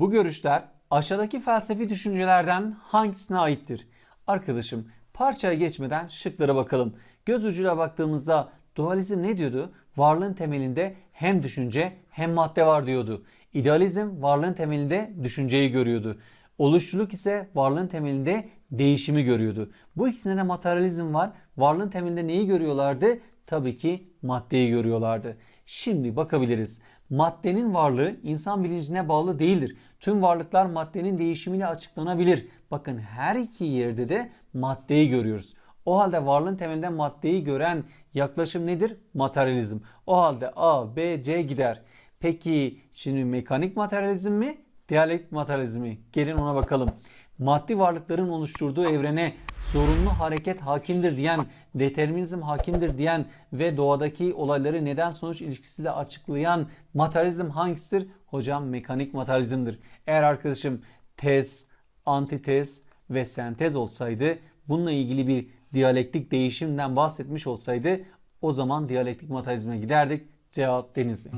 Bu görüşler aşağıdaki felsefi düşüncelerden hangisine aittir? Arkadaşım parçaya geçmeden şıklara bakalım. Göz ucuyla baktığımızda dualizm ne diyordu? Varlığın temelinde hem düşünce hem madde var diyordu. İdealizm varlığın temelinde düşünceyi görüyordu. Oluşçuluk ise varlığın temelinde değişimi görüyordu. Bu ikisinde de materyalizm var. Varlığın temelinde neyi görüyorlardı? Tabii ki maddeyi görüyorlardı. Şimdi bakabiliriz. Maddenin varlığı insan bilincine bağlı değildir. Tüm varlıklar maddenin değişimiyle açıklanabilir. Bakın her iki yerde de maddeyi görüyoruz. O halde varlığın temelinde maddeyi gören yaklaşım nedir? Materyalizm. O halde A, B, C gider. Peki şimdi mekanik materyalizm mi? Diyalektik materyalizm mi? Gelin ona bakalım. Maddi varlıkların oluşturduğu evrene zorunlu hareket hakimdir diyen, determinizm hakimdir diyen ve doğadaki olayları neden sonuç ilişkisiyle açıklayan materyalizm hangisidir? Hocam mekanik materyalizmdir. Eğer arkadaşım tez, antitez ve sentez olsaydı bununla ilgili bir diyalektik değişimden bahsetmiş olsaydı o zaman diyalektik materyalizme giderdik. Cevap denizli.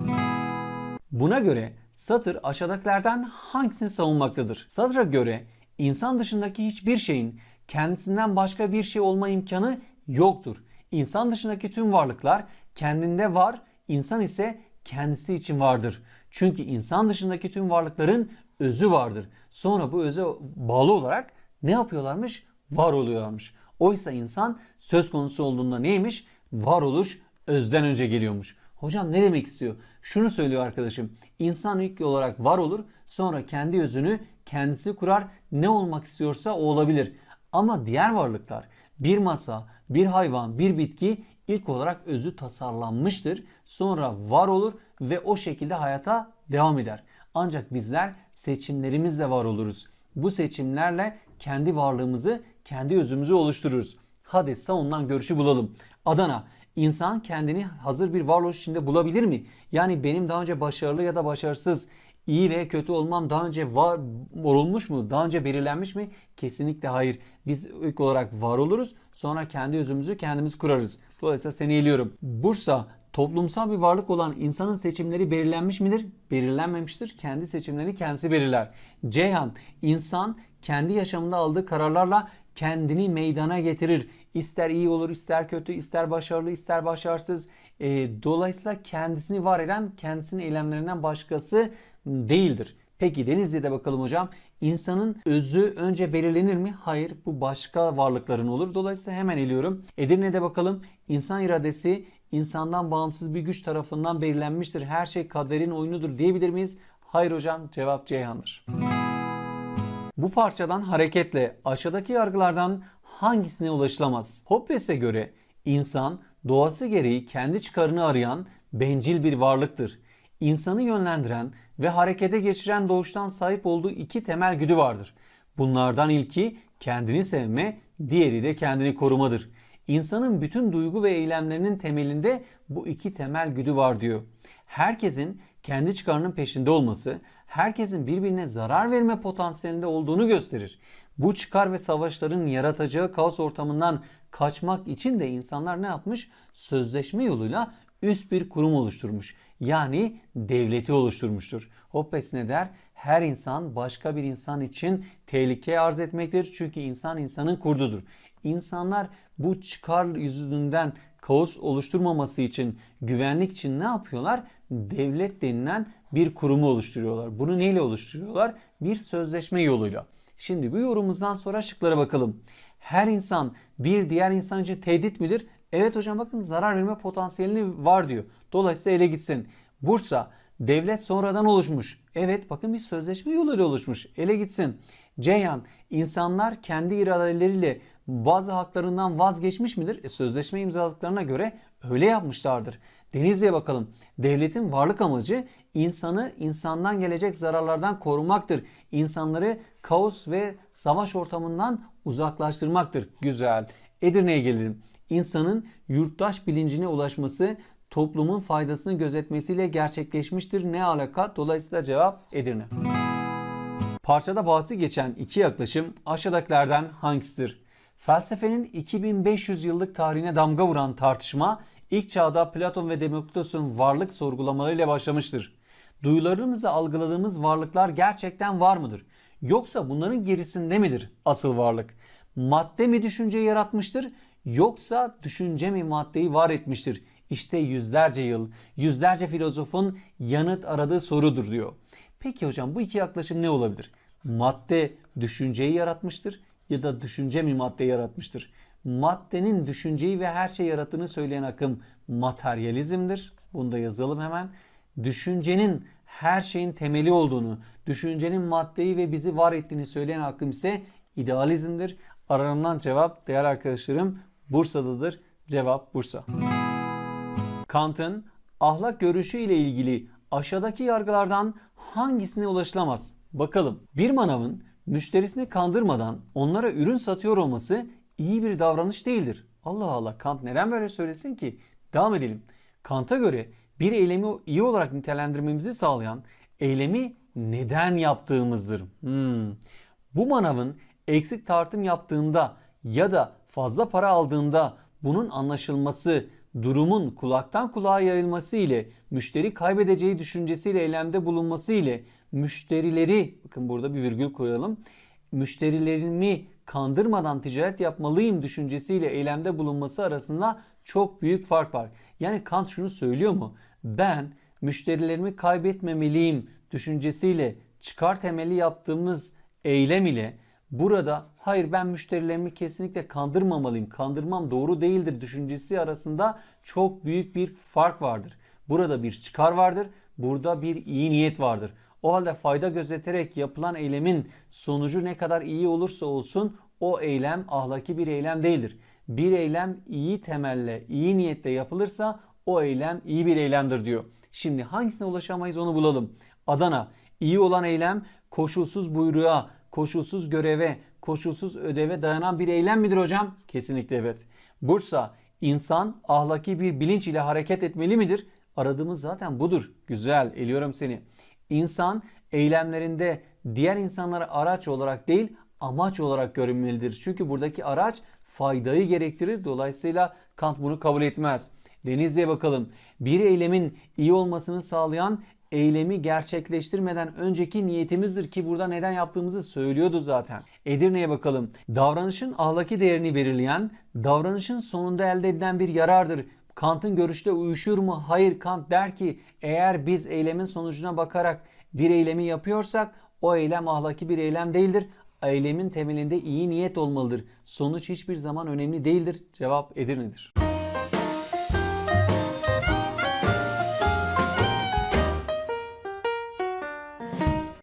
Buna göre satır aşağıdakilerden hangisini savunmaktadır? Satıra göre insan dışındaki hiçbir şeyin kendisinden başka bir şey olma imkanı yoktur. İnsan dışındaki tüm varlıklar kendinde var, insan ise kendisi için vardır. Çünkü insan dışındaki tüm varlıkların özü vardır. Sonra bu öze bağlı olarak ne yapıyorlarmış? Var oluyorlarmış. Oysa insan söz konusu olduğunda neymiş? Varoluş özden önce geliyormuş. Hocam ne demek istiyor? Şunu söylüyor arkadaşım. İnsan ilk olarak var olur, sonra kendi özünü kendisi kurar. Ne olmak istiyorsa o olabilir. Ama diğer varlıklar, bir masa, bir hayvan, bir bitki ilk olarak özü tasarlanmıştır. Sonra var olur ve o şekilde hayata devam eder. Ancak bizler seçimlerimizle var oluruz. Bu seçimlerle kendi varlığımızı, kendi özümüzü oluştururuz. Hadi savunulan görüşü bulalım. Adana, insan kendini hazır bir varoluş içinde bulabilir mi? Yani benim daha önce başarılı ya da başarısız, iyi veya kötü olmam daha önce var olmuş mu? Daha önce belirlenmiş mi? Kesinlikle hayır. Biz ilk olarak var oluruz. Sonra kendi özümüzü kendimiz kurarız. Dolayısıyla seni eliyorum. Bursa toplumsal bir varlık olan insanın seçimleri belirlenmiş midir? Belirlenmemiştir. Kendi seçimlerini kendisi belirler. Ceyhan, insan kendi yaşamında aldığı kararlarla kendini meydana getirir. İster iyi olur, ister kötü, ister başarılı, ister başarısız. E, dolayısıyla kendisini var eden, kendisinin eylemlerinden başkası değildir. Peki Denizli'de bakalım hocam. İnsanın özü önce belirlenir mi? Hayır. Bu başka varlıkların olur. Dolayısıyla hemen eliyorum. Edirne'de bakalım. İnsan iradesi insandan bağımsız bir güç tarafından belirlenmiştir. Her şey kaderin oyunudur diyebilir miyiz? Hayır hocam. Cevap Ceyhan'dır. Bu parçadan hareketle aşağıdaki yargılardan hangisine ulaşılamaz? Hobbes'e göre insan doğası gereği kendi çıkarını arayan bencil bir varlıktır. İnsanı yönlendiren ve harekete geçiren doğuştan sahip olduğu iki temel güdü vardır. Bunlardan ilki kendini sevme, diğeri de kendini korumadır. İnsanın bütün duygu ve eylemlerinin temelinde bu iki temel güdü var diyor. Herkesin kendi çıkarının peşinde olması, herkesin birbirine zarar verme potansiyelinde olduğunu gösterir. Bu çıkar ve savaşların yaratacağı kaos ortamından kaçmak için de insanlar ne yapmış? Sözleşme yoluyla üst bir kurum oluşturmuş. Yani devleti oluşturmuştur. Hobbes ne der? Her insan başka bir insan için tehlike arz etmektir. Çünkü insan insanın kurdudur. İnsanlar bu çıkar yüzünden kaos oluşturmaması için, güvenlik için ne yapıyorlar? Devlet denilen bir kurumu oluşturuyorlar. Bunu neyle oluşturuyorlar? Bir sözleşme yoluyla. Şimdi bu yorumumuzdan sonra şıklara bakalım. Her insan bir diğer insan için tehdit midir? Evet hocam bakın zarar verme potansiyelini var diyor. Dolayısıyla ele gitsin. Bursa devlet sonradan oluşmuş. Evet bakın bir sözleşme yoluyla oluşmuş. Ele gitsin. Ceyhan insanlar kendi iradeleriyle bazı haklarından vazgeçmiş midir? E, sözleşme imzaladıklarına göre öyle yapmışlardır. Denizli'ye bakalım. Devletin varlık amacı insanı insandan gelecek zararlardan korumaktır. İnsanları kaos ve savaş ortamından uzaklaştırmaktır. Güzel. Edirne'ye gelelim. İnsanın yurttaş bilincine ulaşması toplumun faydasını gözetmesiyle gerçekleşmiştir. Ne alaka? Dolayısıyla cevap Edirne. Parçada bahsi geçen iki yaklaşım aşağıdakilerden hangisidir? Felsefenin 2500 yıllık tarihine damga vuran tartışma ilk çağda Platon ve Demokritos'un varlık sorgulamalarıyla başlamıştır. Duyularımızla algıladığımız varlıklar gerçekten var mıdır? Yoksa bunların gerisinde midir asıl varlık? Madde mi düşünceyi yaratmıştır yoksa düşünce mi maddeyi var etmiştir? İşte yüzlerce yıl, yüzlerce filozofun yanıt aradığı sorudur diyor. Peki hocam bu iki yaklaşım ne olabilir? Madde düşünceyi yaratmıştır ya da düşünce mi maddeyi yaratmıştır? Maddenin düşünceyi ve her şey yarattığını söyleyen akım materyalizmdir. Bunu da yazalım hemen. Düşüncenin her şeyin temeli olduğunu, düşüncenin maddeyi ve bizi var ettiğini söyleyen akım ise idealizmdir. Aranılan cevap değerli arkadaşlarım Bursa'dadır. Cevap Bursa. Kant'ın ahlak görüşü ile ilgili aşağıdaki yargılardan hangisine ulaşılamaz? Bakalım. Bir manavın müşterisini kandırmadan onlara ürün satıyor olması iyi bir davranış değildir. Allah Allah Kant neden böyle söylesin ki? Devam edelim. Kant'a göre bir eylemi iyi olarak nitelendirmemizi sağlayan eylemi neden yaptığımızdır. Hmm. Bu manavın eksik tartım yaptığında ya da fazla para aldığında bunun anlaşılması, durumun kulaktan kulağa yayılması ile müşteri kaybedeceği düşüncesiyle eylemde bulunması ile müşterileri bakın burada bir virgül koyalım. Müşterilerimi kandırmadan ticaret yapmalıyım düşüncesiyle eylemde bulunması arasında çok büyük fark var. Yani Kant şunu söylüyor mu? Ben müşterilerimi kaybetmemeliyim düşüncesiyle çıkar temeli yaptığımız eylem ile burada hayır ben müşterilerimi kesinlikle kandırmamalıyım, kandırmam doğru değildir düşüncesi arasında çok büyük bir fark vardır. Burada bir çıkar vardır, burada bir iyi niyet vardır. O halde fayda gözeterek yapılan eylemin sonucu ne kadar iyi olursa olsun o eylem ahlaki bir eylem değildir. Bir eylem iyi temelle, iyi niyetle yapılırsa o eylem iyi bir eylemdir diyor. Şimdi hangisine ulaşamayız onu bulalım. Adana, iyi olan eylem koşulsuz buyruğa, koşulsuz göreve, koşulsuz ödeve dayanan bir eylem midir hocam? Kesinlikle evet. Bursa, insan ahlaki bir bilinç ile hareket etmeli midir? Aradığımız zaten budur. Güzel, eliyorum seni. İnsan eylemlerinde diğer insanlara araç olarak değil amaç olarak görünmelidir. Çünkü buradaki araç faydayı gerektirir. Dolayısıyla Kant bunu kabul etmez. Denizli'ye bakalım. Bir eylemin iyi olmasını sağlayan eylemi gerçekleştirmeden önceki niyetimizdir ki burada neden yaptığımızı söylüyordu zaten. Edirne'ye bakalım. Davranışın ahlaki değerini belirleyen, davranışın sonunda elde edilen bir yarardır. Kant'ın görüşte uyuşur mu? Hayır Kant der ki eğer biz eylemin sonucuna bakarak bir eylemi yapıyorsak o eylem ahlaki bir eylem değildir. Eylemin temelinde iyi niyet olmalıdır. Sonuç hiçbir zaman önemli değildir. Cevap Edirne'dir.